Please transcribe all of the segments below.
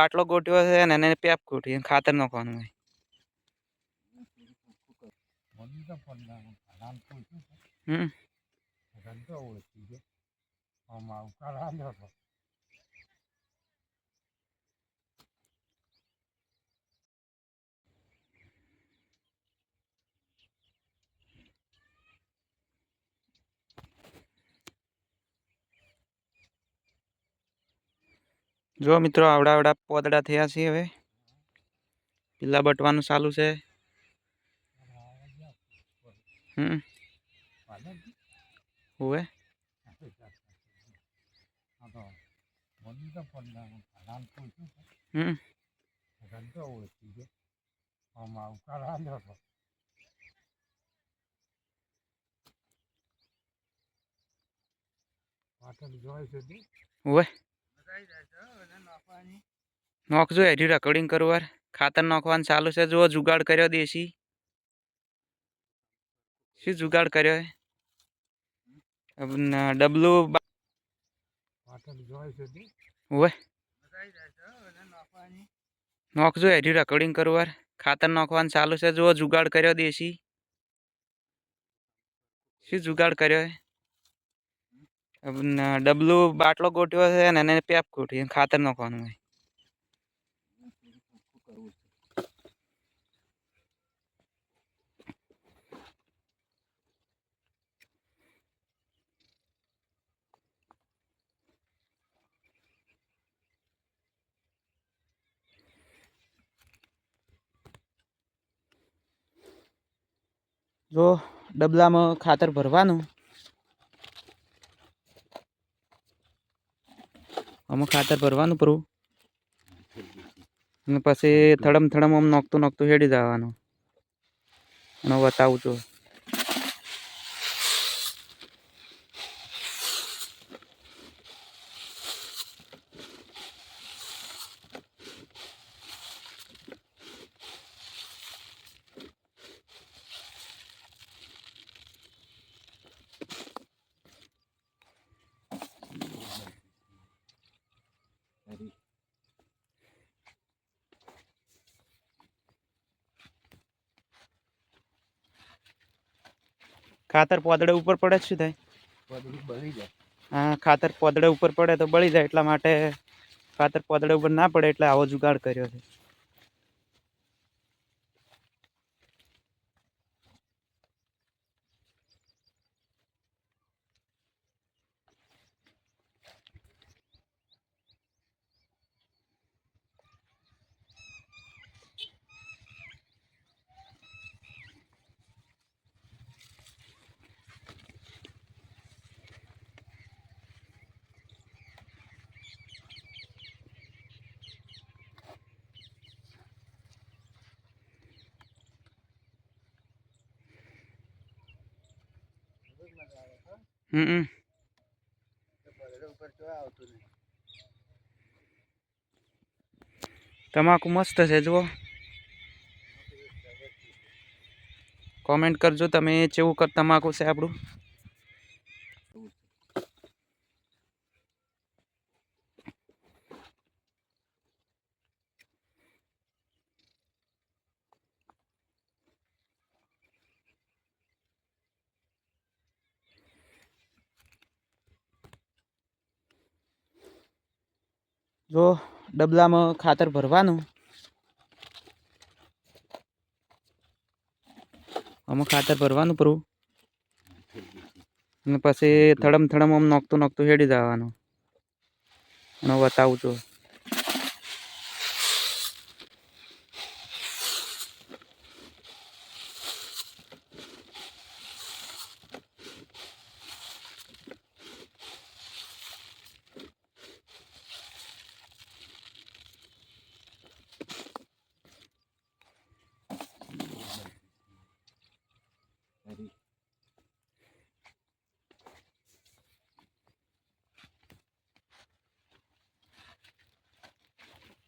પાટલો ગોઠવ્યો છે ને એને પેપ ગોઠવી ખાતર નાખવાનું હોય. હમ. જો મિત્રો આવડા આવડા પોદડા થયા છે હવે. પીલા બટવાનું ચાલુ છે. હમ. હોવે. હમ. હોવે. નાખજો હેરી રેકોર્ડિંગ કરું વાર ખાતર નાખવાનું ચાલુ છે. જુઓ, જુગાડ કર્યો દેશી. શું જુગાડ કર્યો ડબલું હોવે નાખજો, એરી રેકોર્ડિંગ કરું વાર ખાતર નાખવાનું ચાલુ છે. જુઓ, જુગાડ કર્યો દેશી. શું જુગાડ કર્યો ડબલું બાટલો ગોઠવ્યો છે ને એને પેપ ગોઠવી ખાતર નાખવાનું હોય. જો ડબલામાં ખાતર ભરવાનું. આમાં ખાતર ભરવાનું પૂરું. અને પછી થડમ થડમ આમ નોખતું નોખતું હેડી જવાનું. અને બતાવું છું. ખાતર પોદડે ઉપર પડે શું થાય? હા, ખાતર પોદડે ઉપર પડે તો બળી જાય એટલા માટે ખાતર પોદડે ઉપર ના પડે એટલે આવો જુગાડ કર્યો છે. હમ તમાકુ મસ્ત છે જુઓ. કોમેન્ટ કરજો તમે કેવું તમાકુ છે આપણું? જો ડબલામાં ખાતર ભરવાનું. આમાં ખાતર ભરવાનું પૂરું. અને પછી થડમ થડમ આમ નોખતું નોખતું હેડી જવાનું. અને બતાવું છું.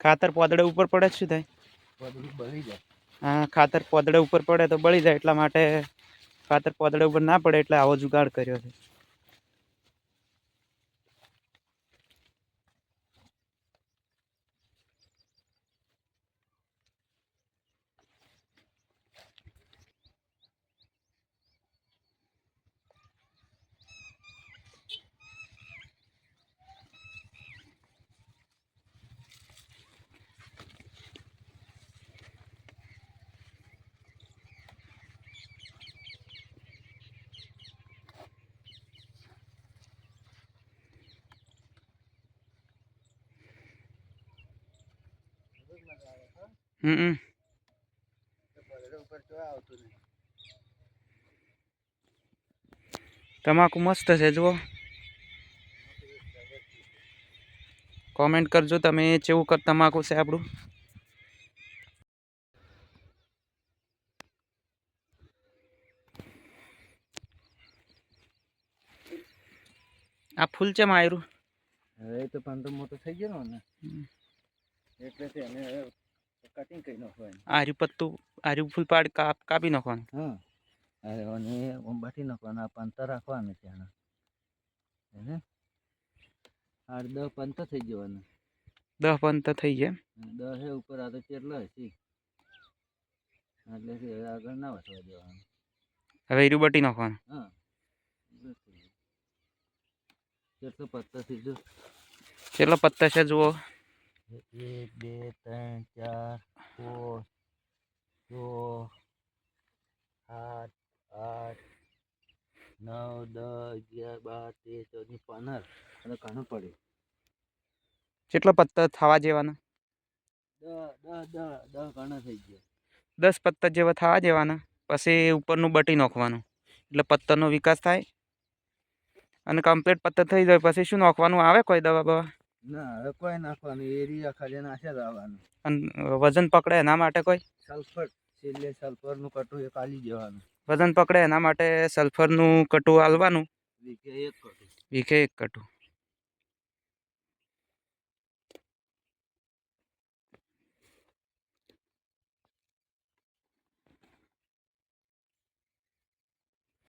ખાતર પોદડે ઉપર પડે શું થાય હા, ખાતર પોદડે ઉપર પડે તો બળી જાય, એટલા માટે ખાતર પોદડે ઉપર ના પડે, એટલે આવો જુગાડ કર્યો છે. હમ પોદળા ઉપર તો આવતું નહીં તમાકુ મસ્ત છે જુઓ. કોમેન્ટ કરજો તમે કેવું કર તમાકુ છે આપણું. આ ફૂલ છે માયરું હવે તો પાંદડો મોટો થઈ ગયો ને. હમ. એટલે છે એને કટિંગ કરી નાખવાનું. આર્યું પત્તું આર્યું ફૂલ પાડ કાપ નાખવાનું. હા. અરે અને બાટી નાખવાના પંતર પંતા રાખવાના ત્યાંના હે આઠ દસ પંતા થઈ જવાના. દસ પંત થઈ અને દસ ઉપર આ તો કેટલા હશે? એટલે હવે આગળ ના વધવા દેવાનું. હવે એરું બટી નાખવાનું. હા. ગયું. કેટલો પત્તા થઈ જો. કેટલો પત્તા છે જુઓ. એક બે ત્રણ ચાર પાંચ છ સાત આઠ નવ દસ અગિયાર બાર તેર ચૌદ પંદર અને ઘણું પડ્યું કેટલો પત્તા થવા જેવાના? દસ પત્તા જેવા થવા જેવાના. પછી ઉપરનું બટી નાખવાનું. એટલે પત્તરનો વિકાસ થાય. અને કમ્પ્લીટ પત્તર થઈ જાય. પછી શું નાખવાનું? આવે કોઈ દવા બવા? ના હવે કોઈ નાખવાનું એરિયા ખાલી નાખ્યા આવવાનું. અને વજન પકડે એના માટે કોઈ? સલ્ફર છેલ્લે સલ્ફરનું કટું એ કાઢી દેવાનું. વજન પકડે એના માટે સલ્ફરનું કટું હાલવાનું વીકે એક કટું. વીકે એક કટું.